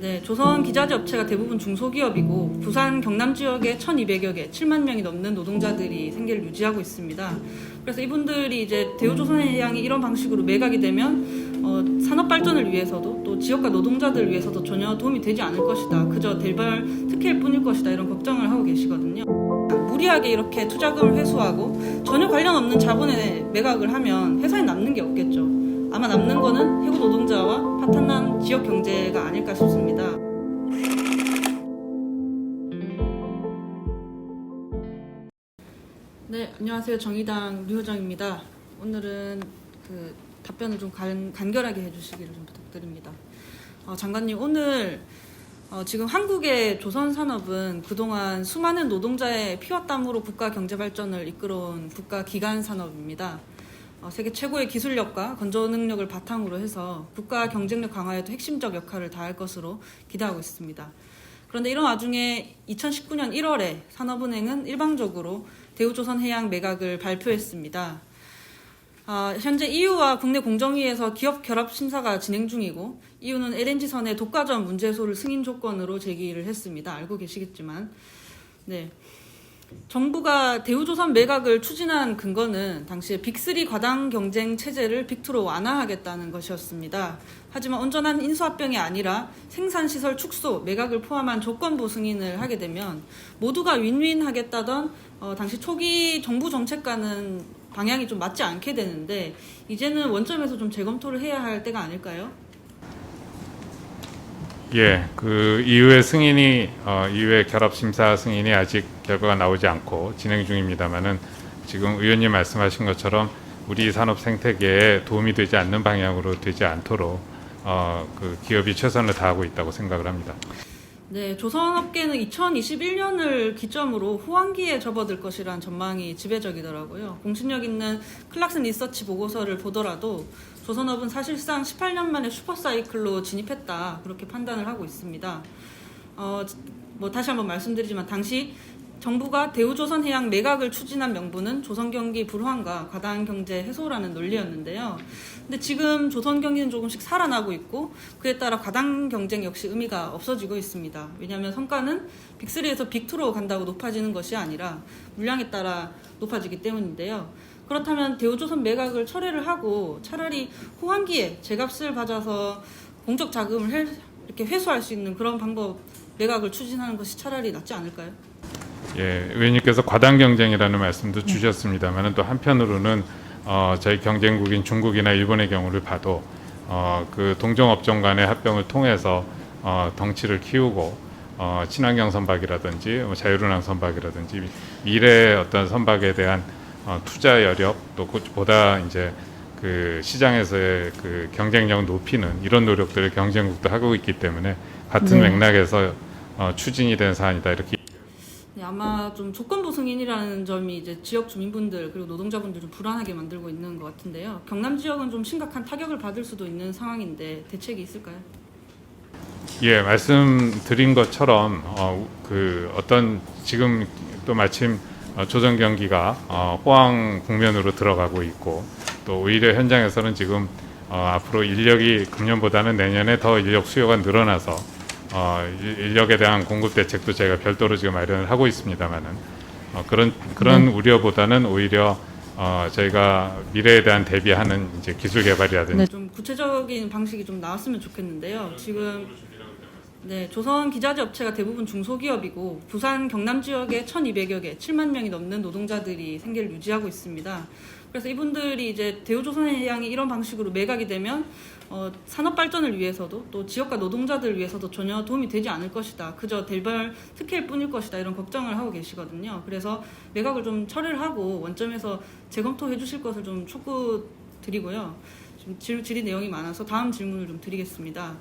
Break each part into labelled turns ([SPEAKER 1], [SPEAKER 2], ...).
[SPEAKER 1] 네, 조선 기자재 업체가 대부분 중소기업이고 부산 경남 지역에 1,200여 개, 7만 명이 넘는 노동자들이 생계를 유지하고 있습니다. 그래서 이분들이 이제 대우조선해양이 이런 방식으로 매각이 되면 어, 산업 발전을 위해서도 또 지역과 노동자들을 위해서도 전혀 도움이 되지 않을 것이다. 그저 대발 특혜일 뿐일 것이다. 이런 걱정을 하고 계시거든요. 무리하게 이렇게 투자금을 회수하고 전혀 관련 없는 자본에 매각을 하면 회사에 남는 게 없겠죠. 아마 남는 거는 해고 노동자와 파탄난 지역 경제가 아닐까 싶습니다. 네, 안녕하세요. 정의당 류효정입니다. 오늘은 그 답변을 좀 간, 간결하게 해주시기를 좀 부탁드립니다. 어, 장관님, 오늘 어, 지금 한국의 조선 산업은 그동안 수많은 노동자의 피와 땀으로 국가 경제 발전을 이끌어온 국가 기관 산업입니다. 어, 세계 최고의 기술력과 건조 능력을 바탕으로 해서 국가 경쟁력 강화에도 핵심적 역할을 다할 것으로 기대하고 있습니다. 그런데 이런 와중에 2019년 1월에 산업은행은 일방적으로 대우조선해양 매각을 발표했습니다. 아, 현재 EU와 국내 공정위에서 기업 결합 심사가 진행 중이고 EU는 LNG선의 독과점 문제 해소를 승인 조건으로 제기를 했습니다. 알고 계시겠지만, 네. 정부가 대우조선 매각을 추진한 근거는 당시에 빅3 과당 경쟁 체제를 빅2로 완화하겠다는 것이었습니다. 하지만 온전한 인수합병이 아니라 생산시설 축소, 매각을 포함한 조건부 승인을 하게 되면 모두가 윈윈 하겠다던 어, 당시 초기 정부 정책과는 방향이 좀 맞지 않게 되는데 이제는 원점에서 좀 재검토를 해야 할 때가 아닐까요?
[SPEAKER 2] 예, 그 이후의 승인이 어, 이후의 결합 심사 승인이 아직 결과가 나오지 않고 진행 중입니다만은 지금 의원님 말씀하신 것처럼 우리 산업 생태계에 도움이 되지 않는 방향으로 되지 않도록 어, 그 기업이 최선을 다하고 있다고 생각을 합니다.
[SPEAKER 1] 네, 조선업계는 2021년을 기점으로 호황기에 접어들 것이라는 전망이 지배적이더라고요. 공신력 있는 클락슨 리서치 보고서를 보더라도 조선업은 사실상 18년 만에 슈퍼사이클로 진입했다 그렇게 판단을 하고 있습니다. 어, 뭐 다시 한번 말씀드리지만 당시 정부가 대우조선해양 매각을 추진한 명분은 조선경기 불황과 과당경제 해소라는 논리였는데요. 근데 지금 조선경기는 조금씩 살아나고 있고 그에 따라 과당 경쟁 역시 의미가 없어지고 있습니다. 왜냐하면 성과는 빅3에서 빅2로 간다고 높아지는 것이 아니라 물량에 따라 높아지기 때문인데요. 그렇다면 대우조선 매각을 철회를 하고 차라리 호황기에 제값을 받아서 공적 자금을 해- 이렇게 회수할 수 있는 그런 방법 매각을 추진하는 것이 차라리 낫지 않을까요?
[SPEAKER 2] 예, 의원님께서 과당 경쟁이라는 말씀도 주셨습니다만은 또 한편으로는 어, 저희 경쟁국인 중국이나 일본의 경우를 봐도 어, 그 동종업종 간의 합병을 통해서 어, 덩치를 키우고 어, 친환경 선박이라든지 뭐 자유run항 선박이라든지 미래의 어떤 선박에 대한 어, 투자 여력 또 그- 보다 이제 그 시장에서의 그 경쟁력 높이는 이런 노력들을 경쟁국도 하고 있기 때문에 같은
[SPEAKER 1] 네.
[SPEAKER 2] 맥락에서 어, 추진이 된 사안이다 이렇게
[SPEAKER 1] 네, 아마 좀 조건부 승인이라는 점이 이제 지역 주민분들 그리고 노동자분들 좀 불안하게 만들고 있는 것 같은데요. 경남 지역은 좀 심각한 타격을 받을 수도 있는 상황인데 대책이 있을까요?
[SPEAKER 2] 예, 말씀드린 것처럼 어, 그 어떤 지금 또 마침 어, 조정 경기가 어, 호황 국면으로 들어가고 있고 또 오히려 현장에서는 지금 어, 앞으로 인력이 금년보다는 내년에 더 인력 수요가 늘어나서 어, 일- 인력에 대한 공급 대책도 제가 별도로 지금 마련을 하고 있습니다만은 어, 그런 그런 우려보다는 오히려 어, 저희가 미래에 대한 대비하는 이제 기술 개발이라든지
[SPEAKER 1] 네, 좀 구체적인 방식이 좀 나왔으면 좋겠는데요. 지금 네, 조선 기자재 업체가 대부분 중소기업이고 부산 경남 지역에 1,200여 개, 7만 명이 넘는 노동자들이 생계를 유지하고 있습니다. 그래서 이분들이 이제 대우조선해양이 이런 방식으로 매각이 되면 어, 산업 발전을 위해서도 또 지역과 노동자들을 위해서도 전혀 도움이 되지 않을 것이다. 그저 대발 특혜일 뿐일 것이다. 이런 걱정을 하고 계시거든요. 그래서 매각을 좀 처리를 하고 원점에서 재검토해 주실 것을 좀 촉구드리고요. 좀 질, 질의 내용이 많아서 다음 질문을 좀 드리겠습니다.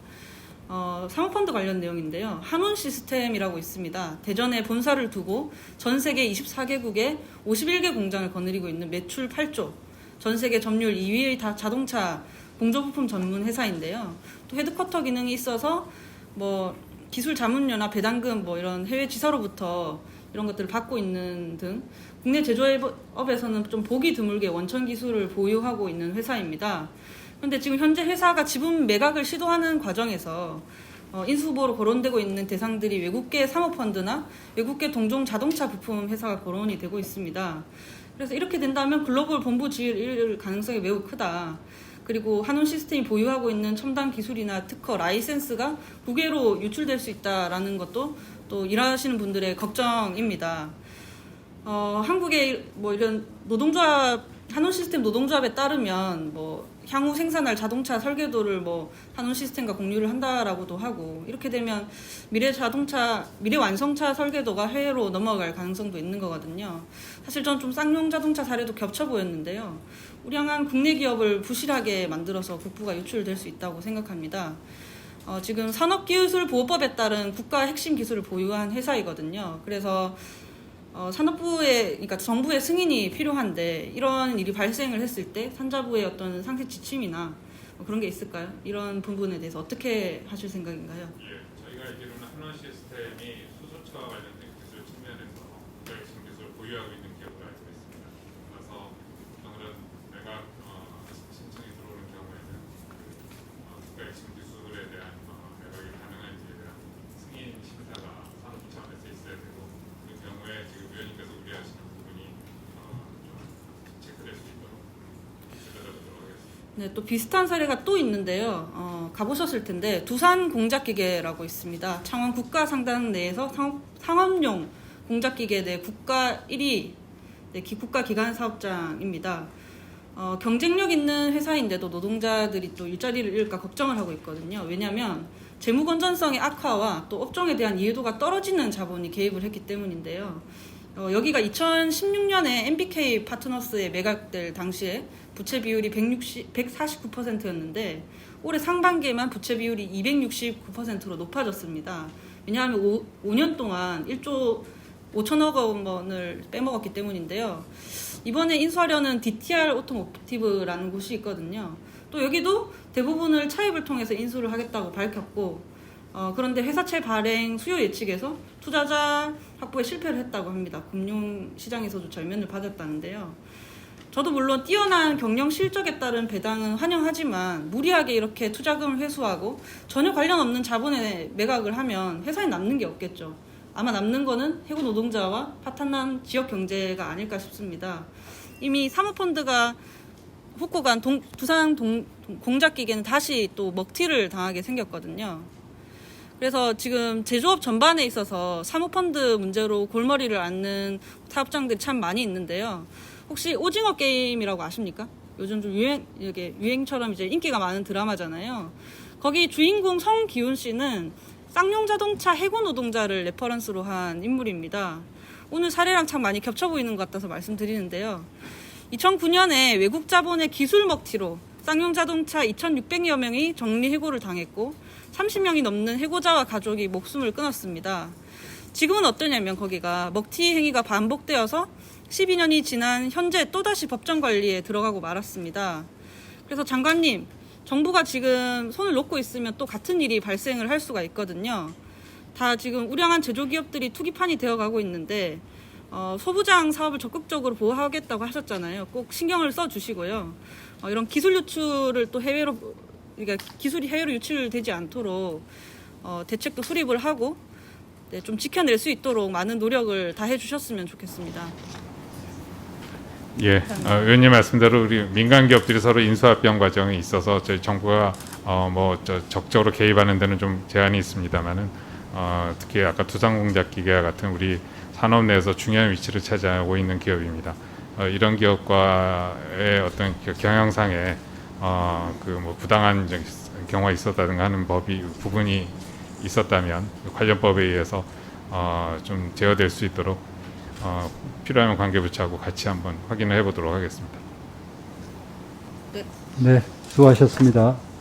[SPEAKER 1] 어, 사모펀드 관련 내용인데요. 한운 시스템이라고 있습니다. 대전에 본사를 두고 전 세계 24개국에 51개 공장을 거느리고 있는 매출 8조, 전 세계 점유율 2위의 다 자동차 공조부품 전문 회사인데요. 또 헤드쿼터 기능이 있어서 뭐 기술 자문료나 배당금 뭐 이런 해외 지사로부터 이런 것들을 받고 있는 등 국내 제조업에서는 좀 보기 드물게 원천 기술을 보유하고 있는 회사입니다. 그런데 지금 현재 회사가 지분 매각을 시도하는 과정에서 어, 인수 후보로 거론되고 있는 대상들이 외국계 사모펀드나 외국계 동종 자동차 부품 회사가 거론이 되고 있습니다. 그래서 이렇게 된다면 글로벌 본부 지을 가능성이 매우 크다. 그리고 한원 시스템이 보유하고 있는 첨단 기술이나 특허, 라이센스가 국외로 유출될 수 있다라는 것도 또 일하시는 분들의 걱정입니다. 어, 한국의 뭐 이런 노동조합 한원 시스템 노동조합에 따르면 뭐 향후 생산할 자동차 설계도를 뭐 한원 시스템과 공유를 한다라고도 하고 이렇게 되면 미래 자동차 미래 완성차 설계도가 해외로 넘어갈 가능성도 있는 거거든요. 사실 전 좀 쌍용 자동차 사례도 겹쳐 보였는데요. 우량한 국내 기업을 부실하게 만들어서 국부가 유출될 수 있다고 생각합니다. 어, 지금 산업기술보호법에 따른 국가 핵심 기술을 보유한 회사이거든요. 그래서 어, 산업부의, 그러니까 정부의 승인이 필요한데 이런 일이 발생을 했을 때 산자부의 어떤 상세 지침이나 뭐 그런 게 있을까요? 이런 부분에 대해서 어떻게 하실 생각인가요?
[SPEAKER 2] 예, 저희가 알기로는 한원 시스템이 수소차와 관련된 기술 측면에서 기술을 보유하고 있는 기업으로 알고 있습니다. 그래서 오늘은 내가 어, 신청이 들어오는 경우에는 그, 어, 국가핵심 기술에 대한 어, 매각이 가능한지에 대한 승인 심사가 산업부 차원에서 있어야 되고 그 경우에 지금 위원님께서 우려하시는 부분이 어, 좀 체크될 수 있도록 지켜드리도록 하겠습니다.
[SPEAKER 1] 네, 또 비슷한 사례가 또 있는데요. 어, 가보셨을 텐데 두산 공작기계라고 있습니다. 창원 국가상단 내에서 상업, 상업 용 공작기계 내 국가 1위 네, 기- 국가기관 사업장입니다. 어, 경쟁력 있는 회사인데도 노동자들이 또 일자리를 잃을까 걱정을 하고 있거든요. 왜냐하면 재무 건전성의 악화와 또 업종에 대한 이해도가 떨어지는 자본이 개입을 했기 때문인데요. 어, 여기가 2016년에 MBK 파트너스에 매각될 당시에 부채 비율이 160, 149%였는데 올해 상반기에만 부채 비율이 269%로 높아졌습니다. 왜냐하면 오, 5년 동안 1조 5천억 원을 빼먹었기 때문인데요. 이번에 인수하려는 DTR 오토모티브라는 곳이 있거든요. 또 여기도 대부분을 차입을 통해서 인수를 하겠다고 밝혔고, 어, 그런데 회사채 발행 수요 예측에서 투자자 확보에 실패를 했다고 합니다. 금융시장에서도 절면을 받았다는데요. 저도 물론 뛰어난 경영 실적에 따른 배당은 환영하지만 무리하게 이렇게 투자금을 회수하고 전혀 관련 없는 자본에 매각을 하면 회사에 남는 게 없겠죠. 아마 남는 거는 해고 노동자와 파탄난 지역 경제가 아닐까 싶습니다. 이미 사모펀드가 후쿠간 동, 두산 동, 동- 공작기계는 다시 또 먹튀를 당하게 생겼거든요. 그래서 지금 제조업 전반에 있어서 사모펀드 문제로 골머리를 앓는 사업장들이 참 많이 있는데요. 혹시 오징어 게임이라고 아십니까? 요즘 좀 유행, 이게 유행처럼 이제 인기가 많은 드라마잖아요. 거기 주인공 성기훈 씨는 쌍용 자동차 해고 노동자를 레퍼런스로 한 인물입니다. 오늘 사례랑 참 많이 겹쳐 보이는 것 같아서 말씀드리는데요. 2009년에 외국 자본의 기술 먹튀로 쌍용 자동차 2,600여 명이 정리 해고를 당했고 30명이 넘는 해고자와 가족이 목숨을 끊었습니다. 지금은 어떠냐면 거기가 먹튀 행위가 반복되어서 12년이 지난 현재 또다시 법정 관리에 들어가고 말았습니다. 그래서 장관님, 정부가 지금 손을 놓고 있으면 또 같은 일이 발생을 할 수가 있거든요. 다 지금 우량한 제조기업들이 투기판이 되어가고 있는데 어, 소부장 사업을 적극적으로 보호하겠다고 하셨잖아요. 꼭 신경을 써 주시고요. 어, 이런 기술 유출을 또 해외로 그러니까 기술이 해외로 유출되지 않도록 어, 대책도 수립을 하고 네, 좀 지켜낼 수 있도록 많은 노력을 다 해주셨으면 좋겠습니다.
[SPEAKER 2] 예, 어, 의원님 말씀대로 우리 민간 기업들이 서로 인수합병 과정에 있어서 저희 정부가 어, 뭐저 적극적으로 개입하는 데는 좀 제한이 있습니다만은 어, 특히 아까 두산공작기계와 같은 우리 산업 내에서 중요한 위치를 차지하고 있는 기업입니다. 어, 이런 기업과의 어떤 그 경영상의 어, 그뭐 부당한 경우가 있었다든가 하는 법이 부분이 있었다면 관련 법에 의해서 어, 좀 제어될 수 있도록 어, 필요하면 관계부처하고 같이 한번 확인을 해보도록 하겠습니다.
[SPEAKER 3] 네, 수고하셨습니다.